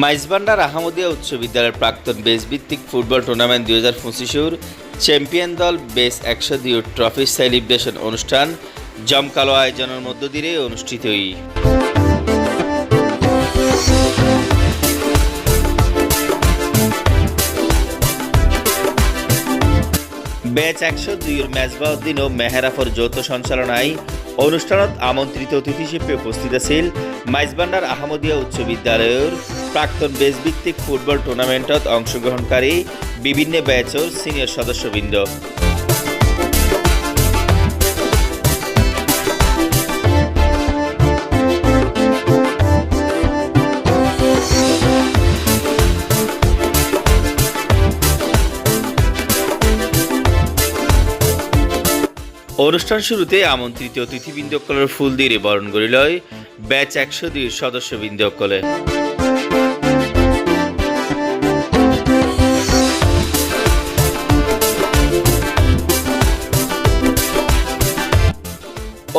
মাইজবান্ডার আহমদিয়া উচ্চ বিদ্যালয়ের প্রাক্তন বেস ভিত্তিক ফুটবল টুর্নামেন্ট দুই হাজার পঁচিশের চ্যাম্পিয়ন দল বেস একশো দুই ট্রফি সেলিব্রেশন অনুষ্ঠান জমকালো আয়োজনের মধ্য দিয়ে অনুষ্ঠিত হই। ব্যাচ একশো দুইয়ের মেজবাউদ্দিন ও মেহেরাফর যৌথ সঞ্চালনায় অনুষ্ঠানত আমন্ত্রিত অতিথি হিসেবে উপস্থিত আছিল মাইজবান্ডার আহমদিয়া উচ্চ বিদ্যালয়ের প্রাক্তন বেসভিত্তিক ফুটবল টুর্নামেন্টত অংশগ্রহণকারী বিভিন্ন ব্যাচর সিনিয়র সদস্যবৃন্দ। অনুষ্ঠান শুরুতে আমন্ত্রিত অতিথিবৃন্দ কলের ফুল দিয়ে বরণ করিল ব্যাচ একশো দুই সদস্যবৃন্দ কলে।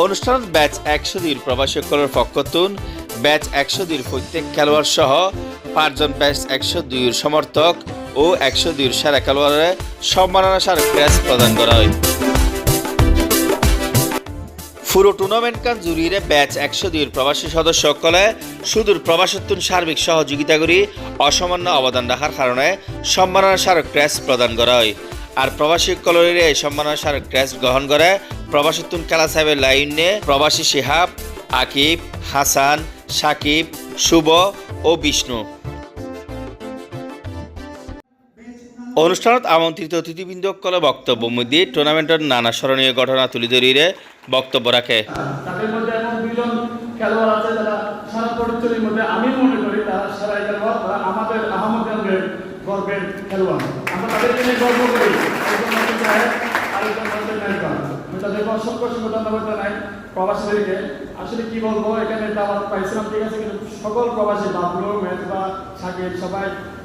অনুষ্ঠানত ব্যাচ একশো দুইর প্রবাসী কলের পক্ষতুন ব্যাচ একশো দুইর প্রত্যেক খেলোয়াড় সহ পাঁচজন ব্যাচ একশো দুইয়ের সমর্থক ও একশো দুইয়ের সেরা খেলোয়াড়ের সম্মাননা স্মারক ক্রেস প্রদান করা হয়। পুরো টুর্নামেন্ট কান জুড়িয়ে ব্যাচ একশো দুইয়ের প্রবাসী সদস্য সকলে সুদূর প্রবাসত্বন সার্বিক সহযোগিতা করি অসামান্য অবদান রাখার কারণে সম্মাননা স্মারক ক্রেস প্রদান করা হয়। আর প্রবাসী কলরির এই সম্মাননা স্মারক ক্রেস গ্রহণ করে প্রবাসত্বন খেলা সাহেবের লাইনে প্রবাসী শিহাব, আকিব, হাসান, সাকিব, শুভ ও বিষ্ণু। অনুষ্ঠানত আমন্ত্রিত অতিথিবৃন্দ কলে বক্তব্য মধ্যে টুর্নামেন্টের নানা স্মরণীয় ঘটনা তুলে ধরিয়ে বক্তব্য রাখে। তাদের মধ্যে খেলোয়াড় আছে যারা আমি খেলোয়াড় আমরা আসলে কি বলব, এখানে দাওয়াত পাইছিলাম, ঠিক আছে, কিন্তু সকল প্রবাসী বাবলু মেজবা সাকিব সবাই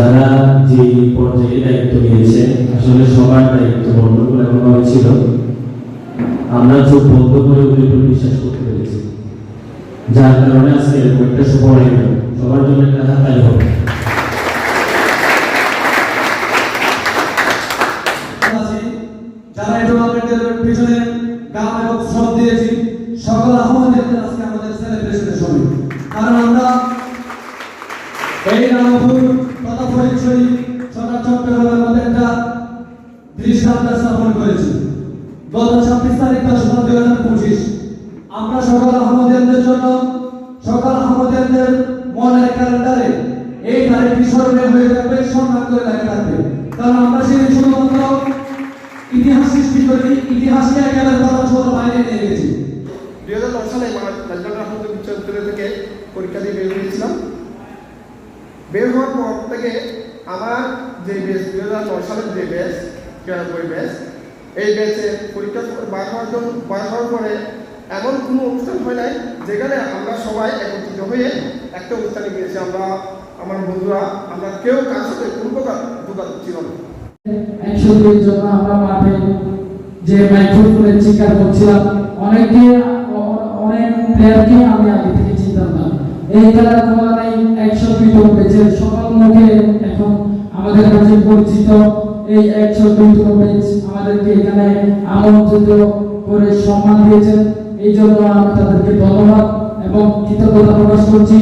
যারা যে পর্যায়ে দায়িত্ব নিয়েছে, আসলে সবার দায়িত্ব বন্টন এমনভাবে ছিল আমরা চোখ বন্ধ করে ওদের উপর বিশ্বাস করতে পেরেছি। যার কারণে আজকে এরকম একটা সফল হয়ে সবার জন্য একটা হাততালি হবে। সকল আহমদের আজকে আমাদের সেলিব্রেশনের সময়। কারণ আমরা স্থাপন করেছি। গত ছাব্বিশ তারিখ দশ মাস দুই হাজার পঁচিশ। আমরা সকল আহমদের জন্য, সকল আহমদের মনের ক্যালেন্ডারে এই তারিখটি স্মরণীয় হয়ে যাবে সম্মান করে লেখা থাকবে কারণ আমরা সেই শুধুমাত্র ইতিহাস সৃষ্টি করি ইতিহাসকে একেবারে বড় ছোট বাইরে নিয়ে গেছি। দুই হাজার দশ সালে রাজবাগ আহমদ উচ্চ বিদ্যালয় থেকে পরীক্ষা দিয়ে বের হয়েছিলাম। বের হওয়ার পর থেকে আমার যে বেস দুই হাজার নয় সালের যে ব্যাচ তিরানব্বই ব্যাচ এই ব্যাচে পরীক্ষা বার হওয়ার জন্য বার হওয়ার পরে এমন কোনো অনুষ্ঠান হয় নাই যেখানে আমরা সবাই একত্রিত হয়ে একটা অনুষ্ঠানে গিয়েছি। আমরা, আমার বন্ধুরা, আমরা কেউ কার সাথে কোনো প্রকার যোগাযোগ ছিল না। দুইয়ের জন্য আমরা মাঠে যে চিকার করছিলাম, অনেকে অনেক প্লেয়ারকে আমি আগে থেকে চিনতাম না। এই খেলার কলারাই একশো সকল এখন আমাদের কাছে পরিচিত। এই একশো দুই পেজ আমাদেরকে এখানে আমন্ত্রিত করে সম্মান দিয়েছেন। এই জন্য আমি তাদেরকে ধন্যবাদ এবং কৃতজ্ঞতা প্রকাশ করছি।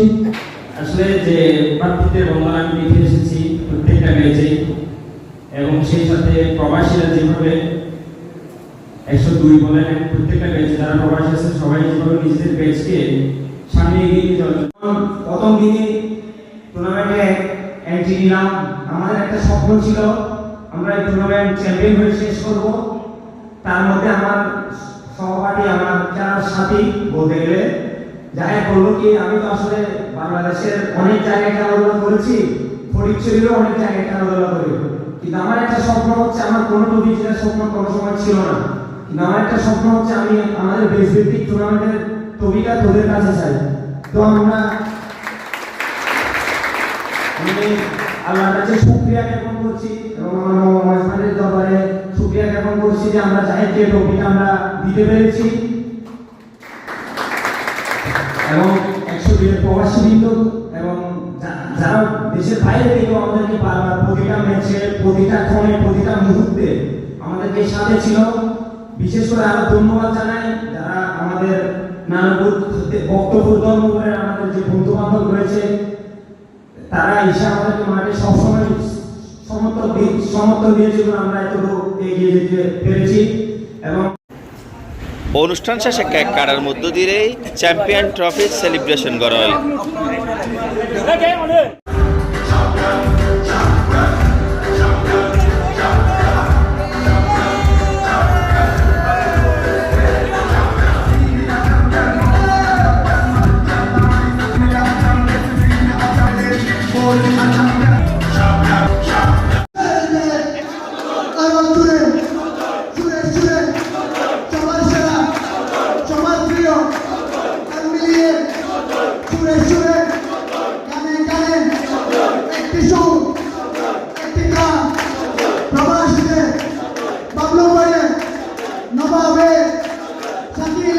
আসলে যে প্রার্থীদের বন্ধন আমি দেখে এসেছি প্রত্যেকটা ম্যাচে এবং সেই সাথে প্রবাসীরা যেভাবে একশো দুই বলেন প্রত্যেকটা ম্যাচে যারা প্রবাসী আছে সবাই যেভাবে নিজেদের ম্যাচকে সামনে এগিয়ে নিয়ে যাওয়ার প্রথম দিনে টুর্নামেন্টে এন্ট্রি নিলাম। আমাদের একটা স্বপ্ন ছিল আমরা এই টুর্নামেন্ট চ্যাম্পিয়ন হয়ে শেষ করব। তার মধ্যে আমার সহপাঠী, আমার চার সাথী বলতে গেলে জায়গায় বলল কি, আমি তো আসলে বাংলাদেশের অনেক জায়গায় খেলাধুলা করেছি ফরিদচুরিরও অনেক জায়গায় খেলাধুলা করি। কিন্তু আমার একটা স্বপ্ন হচ্ছে, আমার কোনো টুপি স্বপ্ন কোনো সময় ছিল না। কিন্তু আমার একটা স্বপ্ন হচ্ছে, আমি আমাদের দেশ ভিত্তিক টুর্নামেন্টের টপিটা তোদের কাছে চাই। তো আমরা আমি আল্লাহর কাছে শুকরিয়া জ্ঞাপন করছি এবং আমার দরবারে শুকরিয়া জ্ঞাপন করছি যে আমরা জাহেদকে টপিটা আমরা দিতে পেরেছি এবং একশো দিনের প্রবাসী বৃন্দ এবং যারা দেশের বাইরে থেকেও আমাদেরকে বারবার প্রতিটা ম্যাচে প্রতিটা ক্ষণে প্রতিটা মুহূর্তে আমাদেরকে সাথে ছিল বিশেষ করে আরও ধন্যবাদ জানাই যারা আমাদের নানা বক্তব্য ধর্ম করে আমাদের আমাদেরকে মাঠে সবসময় সমর্থ দিক সমর্থ আমরা এতটুকু এগিয়ে যেতে পেরেছি এবং অনুষ্ঠান শেষে কেক কাটার মধ্য দিয়েই চ্যাম্পিয়ন ট্রফি সেলিব্রেশন করা হয়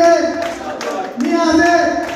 আছে নিয়ে আছে